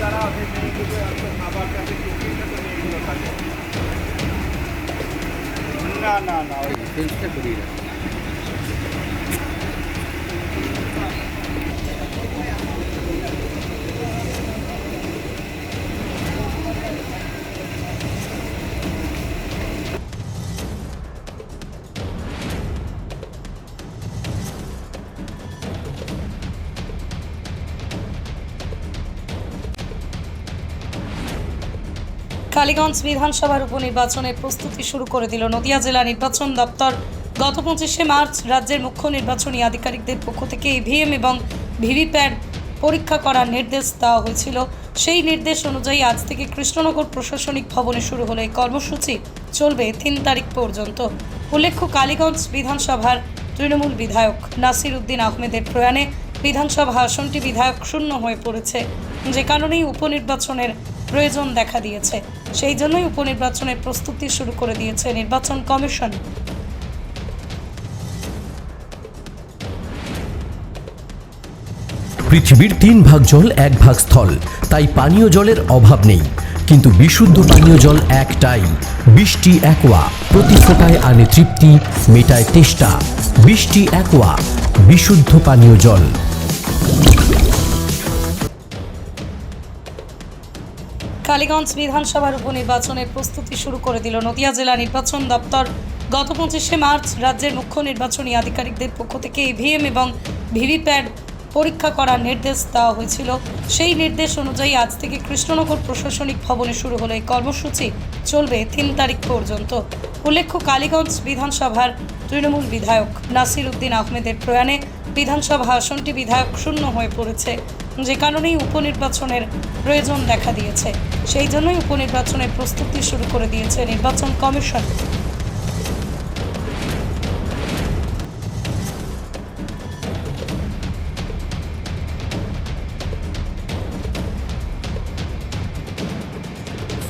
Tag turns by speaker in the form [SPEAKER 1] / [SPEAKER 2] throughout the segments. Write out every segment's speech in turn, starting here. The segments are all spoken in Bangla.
[SPEAKER 1] যারা আছে মেয়েগুলো খাবার কাছে না না না ওই
[SPEAKER 2] চেঞ্জটা করিয়ে রাখি।
[SPEAKER 3] কালীগঞ্জ বিধানসভার উপনির্বাচনের প্রস্তুতি শুরু করে দিল নদিয়া জেলা নির্বাচন দপ্তর। গত পঁচিশে মার্চ রাজ্যের মুখ্য নির্বাচনী আধিকারিকদের পক্ষ থেকে ইভিএম এবং ভিভিপ্যাট পরীক্ষা করার নির্দেশ দেওয়া হয়েছিল। সেই নির্দেশ অনুযায়ী আজ থেকে কৃষ্ণনগর প্রশাসনিক ভবনে শুরু হলো এই কর্মসূচি। চলবে তিন তারিখ পর্যন্ত। উল্লেখ্য, কালীগঞ্জ বিধানসভার তৃণমূল বিধায়ক নাসির উদ্দিন আহমেদের প্রয়াণে বিধানসভা আসনটি বিধায়ক শূন্য হয়ে পড়েছে। যে কারণেই উপনির্বাচনের প্রয়োজন দেখা দিয়েছে। সেই জন্যই উপনির্বাচনের প্রস্তুতি শুরু করে দিয়েছে নির্বাচন কমিশন।
[SPEAKER 4] পৃথিবীর তিন ভাগ জল, এক ভাগ স্থল। তাই পানীয় জলের অভাব নেই। কিন্তু বিশুদ্ধ পানীয় জল একটাই। বৃষ্টি, একোয়া। প্রতি ফোটায় আনে তৃপ্তি, মেটায় তেষ্টা। বৃষ্টি, একোয়া। বিশুদ্ধ পানীয় জল।
[SPEAKER 3] কালীগঞ্জ বিধানসভার উপনির্বাচনের প্রস্তুতি শুরু করে দিল নদিয়া জেলা নির্বাচন দপ্তর। গত পঁচিশে মার্চ রাজ্যের মুখ্য নির্বাচনী আধিকারিকদের পক্ষ থেকে ইভিএম এবং ভিভিপ্যাট পরীক্ষা করার নির্দেশ দেওয়া হয়েছিল। সেই নির্দেশ অনুযায়ী আজ থেকে কৃষ্ণনগর প্রশাসনিক ভবনে শুরু হলো এই কর্মসূচি। চলবে তিন তারিখ পর্যন্ত। উল্লেখ্য, কালীগঞ্জ বিধানসভার তৃণমূল বিধায়ক নাসির উদ্দিন আহমেদের প্রয়াণে বিধানসভা আসনটি বিধায়ক শূন্য হয়ে পড়েছে। যে কারণেই উপনির্বাচনের প্রয়োজন দেখা দিয়েছে। সেই জন্যই উপনির্বাচনের প্রস্তুতি শুরু করে দিয়েছে নির্বাচন কমিশন।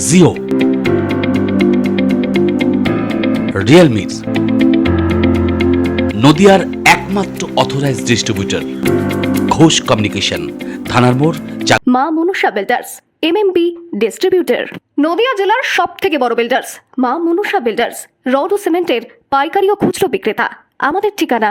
[SPEAKER 5] জিও রিয়েলমির নদিয়ার একমাত্র অথরাইজড ডিস্ট্রিবিউটর ঘোষ কমিউনিকেশন থানার মোড়
[SPEAKER 6] মা Manusha builders MMB distributor Nadia জেলার সব থেকে বড় বিল্ডার্স মা মনুষা বিল্ডার্স রড ও সিমেন্টের পাইকারি ও খুচরো বিক্রেতা। আমাদের ঠিকানা